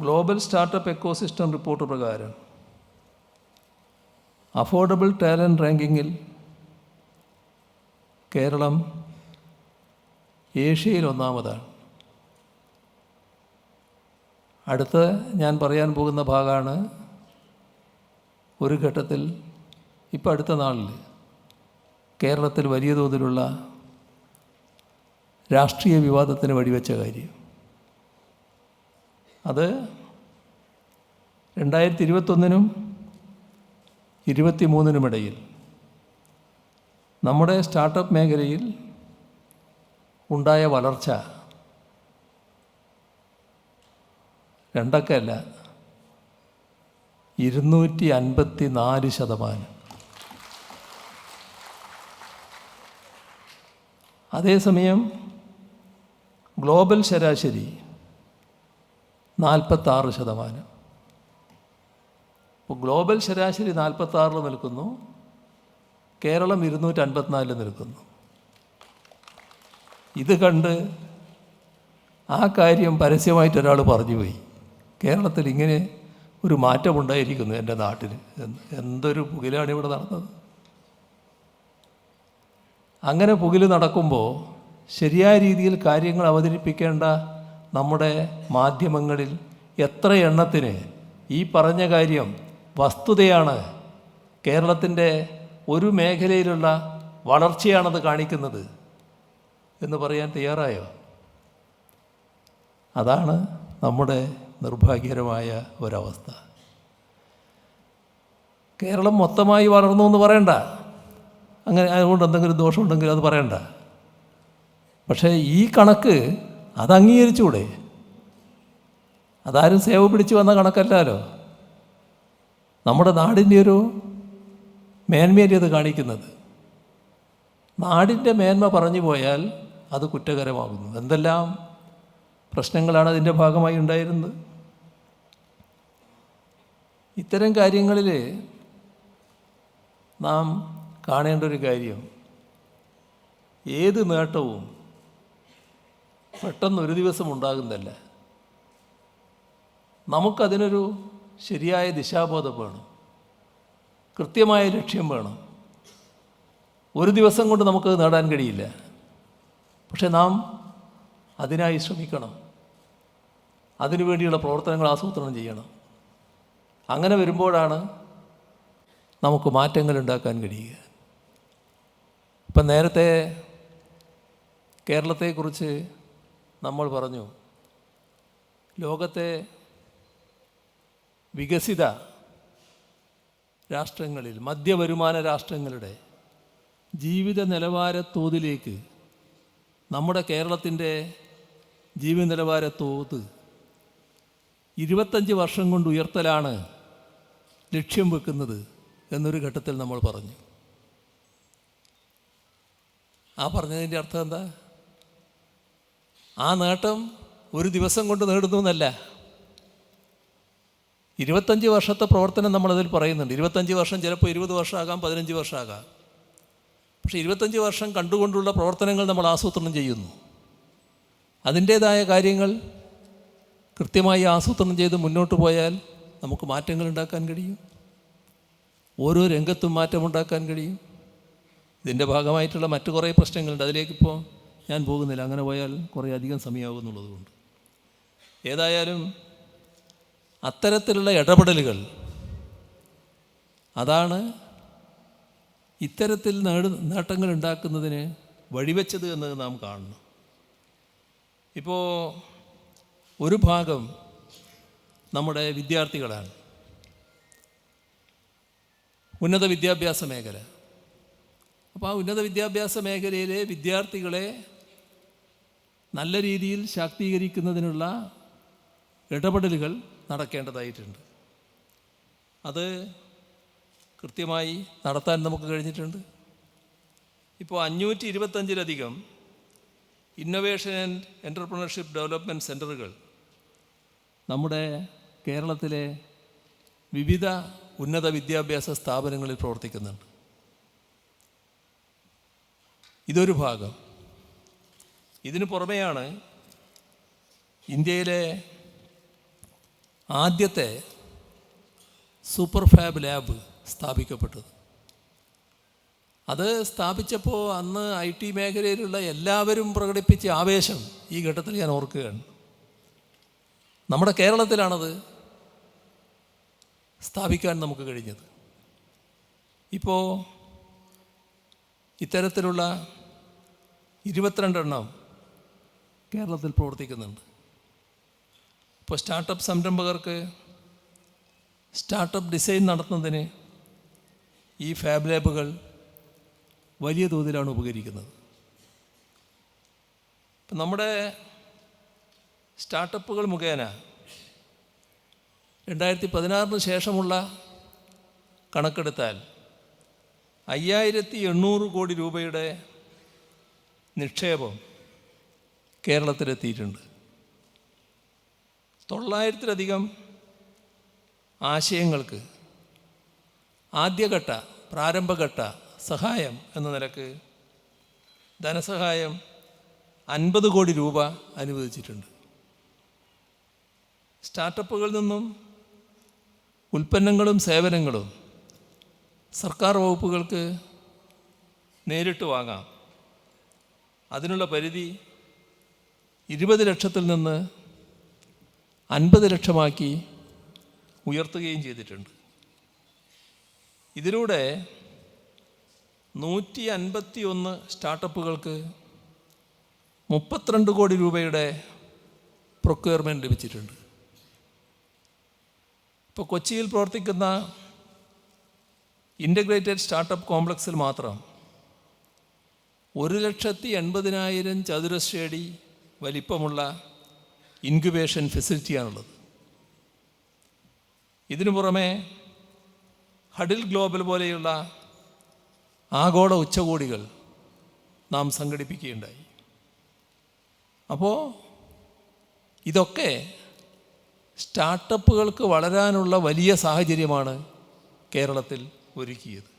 Global startup ecosystem report പ്രകാരം affordable talent റാങ്കിങ്ങിൽ കേരളം ഏഷ്യയിൽ ഒന്നാമതാണ്. അടുത്ത ഞാൻ പറയാൻ പോകുന്ന ഭാഗമാണ് ഒരു ഘട്ടത്തിൽ ഇപ്പം അടുത്ത നാളിൽ കേരളത്തിൽ വലിയ തോതിലുള്ള രാഷ്ട്രീയ വിവാദത്തിന് വഴിവെച്ച കാര്യം. അത് രണ്ടായിരത്തി ഇരുപത്തൊന്നിനും ഇരുപത്തി മൂന്നിനുമിടയിൽ നമ്മുടെ സ്റ്റാർട്ടപ്പ് മേഖലയിൽ ഉണ്ടായ വളർച്ച രണ്ടക്കല്ല ഇരുന്നൂറ്റി അൻപത്തി നാല് ശതമാനം. അതേസമയം ഗ്ലോബൽ ശരാശരി നാൽപ്പത്താറ് ശതമാനം. ഇപ്പോൾ ഗ്ലോബൽ ശരാശരി നാൽപ്പത്താറിൽ നിൽക്കുന്നു. കേരളം ഇരുന്നൂറ്റി അൻപത്തിനാലിൽ നിൽക്കുന്നു. ഇത് കണ്ട് ആ കാര്യം പരസ്യമായിട്ട് ഒരാൾ പറഞ്ഞുപോയി കേരളത്തിൽ ഇങ്ങനെ ഒരു മാറ്റമുണ്ടായിരിക്കുന്നു എന്റെ നാട്ടിൽ എന്ത് എന്തൊരു പുകിലാണ് ഇവിടെ നടന്നത്? അങ്ങനെ പുകിൽ നടക്കുമ്പോൾ ശരിയായ രീതിയിൽ കാര്യങ്ങൾ അവതരിപ്പിക്കേണ്ട നമ്മുടെ മാധ്യമങ്ങളിൽ എത്ര എണ്ണത്തിന് ഈ പറഞ്ഞ കാര്യം വസ്തുതയാണ് കേരളത്തിന്റെ ഒരു മേഖലയിലുള്ള വളർച്ചയാണത് കാണിക്കുന്നത് എന്ന് പറയാൻ തയ്യാറായോ? അതാണ് നമ്മുടെ നിർഭാഗ്യകരമായ ഒരവസ്ഥ. കേരളം മൊത്തമായി വളർന്നു എന്ന് പറയണ്ട. അങ്ങനെ അതുകൊണ്ട് എന്തെങ്കിലും ദോഷമുണ്ടെങ്കിൽ അത് പറയണ്ട. പക്ഷേ ഈ കണക്ക് അത് അംഗീകരിച്ചുകൂടെ അതാരും സേവ പിടിച്ചു വന്ന കണക്കല്ലല്ലോ. നമ്മുടെ നാടിന്റെ ഒരു മേന്മയല്ലേ അത് കാണിക്കുന്നത്? നാടിന്റെ മേന്മ പറഞ്ഞു പോയാൽ അത് കുറ്റകരമാകുന്നു. എന്തെല്ലാം പ്രശ്നങ്ങളാണ് അതിന്റെ ഭാഗമായി ഉണ്ടായിരുന്നത്? ഇത്തരം കാര്യങ്ങളിൽ നാം കാണേണ്ട ഒരു കാര്യം ഏത് നേട്ടവും പെട്ടെന്ന് ഒരു ദിവസം ഉണ്ടാകുന്നതല്ല. നമുക്കതിനൊരു ശരിയായ ദിശാബോധം വേണം കൃത്യമായ ലക്ഷ്യം വേണം. ഒരു ദിവസം കൊണ്ട് നമുക്കത് നേടാൻ കഴിയില്ല. പക്ഷെ നാം അതിനായി ശ്രമിക്കണം. അതിനുവേണ്ടിയുള്ള പ്രവർത്തനങ്ങൾ ആസൂത്രണം ചെയ്യണം. അങ്ങനെ വരുമ്പോഴാണ് നമുക്ക് മാറ്റങ്ങൾ ഉണ്ടാക്കാൻ കഴിയുക. ഇപ്പം നേരത്തെ കേരളത്തെക്കുറിച്ച് നമ്മൾ പറഞ്ഞു ലോകത്തെ വികസിത രാഷ്ട്രങ്ങളിൽ മധ്യവരുമാന രാഷ്ട്രങ്ങളുടെ ജീവിത നിലവാര തോതിലേക്ക് നമ്മുടെ കേരളത്തിന്റെ ജീവിത നിലവാര തോത് ഇരുപത്തഞ്ച് വർഷം കൊണ്ട് ഉയർത്തലാണ് ലക്ഷ്യം വെക്കുന്നത് എന്നൊരു ഘട്ടത്തിൽ നമ്മൾ പറഞ്ഞു. ആ പറഞ്ഞതിന്റെ അർത്ഥം എന്താ? ആ നേട്ടം ഒരു ദിവസം കൊണ്ട് നേടുന്നു എന്നല്ല. ഇരുപത്തഞ്ച് വർഷത്തെ പ്രവർത്തനം നമ്മളതിൽ പറയുന്നുണ്ട്. ഇരുപത്തഞ്ച് വർഷം ചിലപ്പോൾ ഇരുപത് വർഷമാകാം പതിനഞ്ച് വർഷമാകാം. പക്ഷേ ഇരുപത്തഞ്ച് വർഷം കണ്ടുകൊണ്ടുള്ള പ്രവർത്തനങ്ങൾ നമ്മൾ ആസൂത്രണം ചെയ്യുന്നു. അതിന്റേതായ കാര്യങ്ങൾ കൃത്യമായി ആസൂത്രണം ചെയ്ത് മുന്നോട്ട് പോയാൽ നമുക്ക് മാറ്റങ്ങൾ ഉണ്ടാക്കാൻ കഴിയും. ഓരോ രംഗത്തും മാറ്റമുണ്ടാക്കാൻ കഴിയും. ഇതിന്റെ ഭാഗമായിട്ടുള്ള മറ്റു കുറേ പ്രശ്നങ്ങളുണ്ട്. അതിലേക്കിപ്പോൾ ഞാൻ പോകുന്നില്ല. അങ്ങനെ പോയാൽ കുറേ അധികം സമയമാകുന്നുള്ളതുകൊണ്ട് ഏതായാലും അത്തരത്തിലുള്ള ഇടപെടലുകൾ അതാണ് ഇത്തരത്തിൽ നേട് നേട്ടങ്ങൾ ഉണ്ടാക്കുന്നതിന് വഴിവെച്ചത് എന്ന് നാം കാണുന്നു ഇപ്പോൾ ഒരു ഭാഗം നമ്മുടെ വിദ്യാർത്ഥികളാണ്. ഉന്നത വിദ്യാഭ്യാസ മേഖല. അപ്പോൾ ആ ഉന്നത വിദ്യാഭ്യാസ മേഖലയിലെ വിദ്യാർത്ഥികളെ നല്ല രീതിയിൽ ശാക്തീകരിക്കുന്നതിനുള്ള ഇടപെടലുകൾ നടക്കേണ്ടതായിട്ടുണ്ട്. അത് കൃത്യമായി നടത്താൻ നമുക്ക് കഴിഞ്ഞിട്ടുണ്ട്. ഇപ്പോൾ അഞ്ഞൂറ്റി ഇരുപത്തഞ്ചിലധികം ഇന്നൊവേഷൻ ആൻഡ് എന്റർപ്രണർഷിപ്പ് ഡെവലപ്മെന്റ് സെന്ററുകൾ നമ്മുടെ കേരളത്തിലെ വിവിധ ഉന്നത വിദ്യാഭ്യാസ സ്ഥാപനങ്ങളിൽ പ്രവർത്തിക്കുന്നുണ്ട്. ഇതൊരു ഭാഗം. ഇതിന് പുറമെയാണ് ഇന്ത്യയിലെ ആദ്യത്തെ സൂപ്പർ ഫാബ് ലാബ് സ്ഥാപിക്കപ്പെട്ടത്. അത് സ്ഥാപിച്ചപ്പോൾ അന്ന് ഐ ടി മേഖലയിലുള്ള എല്ലാവരും പ്രകടിപ്പിച്ച ആവേശം ഈ ഘട്ടത്തിൽ ഞാൻ ഓർക്കുകയാണ്. നമ്മുടെ കേരളത്തിലാണത് സ്ഥാപിക്കാൻ നമുക്ക് കഴിഞ്ഞത്. ഇപ്പോൾ ഇത്തരത്തിലുള്ള ഇരുപത്തിരണ്ടെണ്ണം കേരളത്തിൽ പ്രവർത്തിക്കുന്നുണ്ട്. ഇപ്പോൾ സ്റ്റാർട്ടപ്പ് സംരംഭകർക്ക് സ്റ്റാർട്ടപ്പ് ഡിസൈൻ നടത്തുന്നതിന് ഈ ഫാബ് ലാബുകൾ വലിയ തോതിലാണ് ഉപകരിക്കുന്നത്. ഇപ്പം നമ്മുടെ സ്റ്റാർട്ടപ്പുകൾ മുഖേന രണ്ടായിരത്തി പതിനാറിന് ശേഷമുള്ള കണക്കെടുത്താൽ അയ്യായിരത്തി എണ്ണൂറ് കോടി രൂപയുടെ നിക്ഷേപം കേരളത്തിലെത്തിയിട്ടുണ്ട്. തൊള്ളായിരത്തിലധികം ആശയങ്ങൾക്ക് ആദ്യഘട്ട പ്രാരംഭഘട്ട സഹായം എന്ന നിലയ്ക്ക് ധനസഹായം അൻപത് കോടി രൂപ അനുവദിച്ചിട്ടുണ്ട്. സ്റ്റാർട്ടപ്പുകളിൽ നിന്നും ഉൽപ്പന്നങ്ങളും സേവനങ്ങളും സർക്കാർ വകുപ്പുകൾക്ക് നേരിട്ട് വാങ്ങാം. അതിനുള്ള പരിധി ഇരുപത് ലക്ഷത്തിൽ നിന്ന് അൻപത് ലക്ഷമാക്കി ഉയർത്തുകയും ചെയ്തിട്ടുണ്ട്. ഇതിലൂടെ നൂറ്റി അൻപത്തി ഒന്ന് സ്റ്റാർട്ടപ്പുകൾക്ക് മുപ്പത്തിരണ്ട് കോടി രൂപയുടെ പ്രൊക്യൂർമെന്റ് ലഭിച്ചിട്ടുണ്ട്. ഇപ്പോൾ കൊച്ചിയിൽ പ്രവർത്തിക്കുന്ന ഇന്റഗ്രേറ്റഡ് സ്റ്റാർട്ടപ്പ് കോംപ്ലക്സിൽ മാത്രം ഒരു ലക്ഷത്തി എൺപതിനായിരം ചതുരശ്രയടി വലിപ്പമുള്ള ഇൻക്യുബേഷൻ ഫെസിലിറ്റിയാണുള്ളത് ഇതിനു പുറമെ ഹഡിൽ ഗ്ലോബൽ പോലെയുള്ള ആഗോള ഉച്ചകോടികൾ നാം സംഘടിപ്പിക്കുകയുണ്ടായി. അപ്പോൾ ഇതൊക്കെ സ്റ്റാർട്ടപ്പുകൾക്ക് വളരാനുള്ള വലിയ സാഹചര്യമാണ് കേരളത്തിൽ ഒരുക്കിയത്.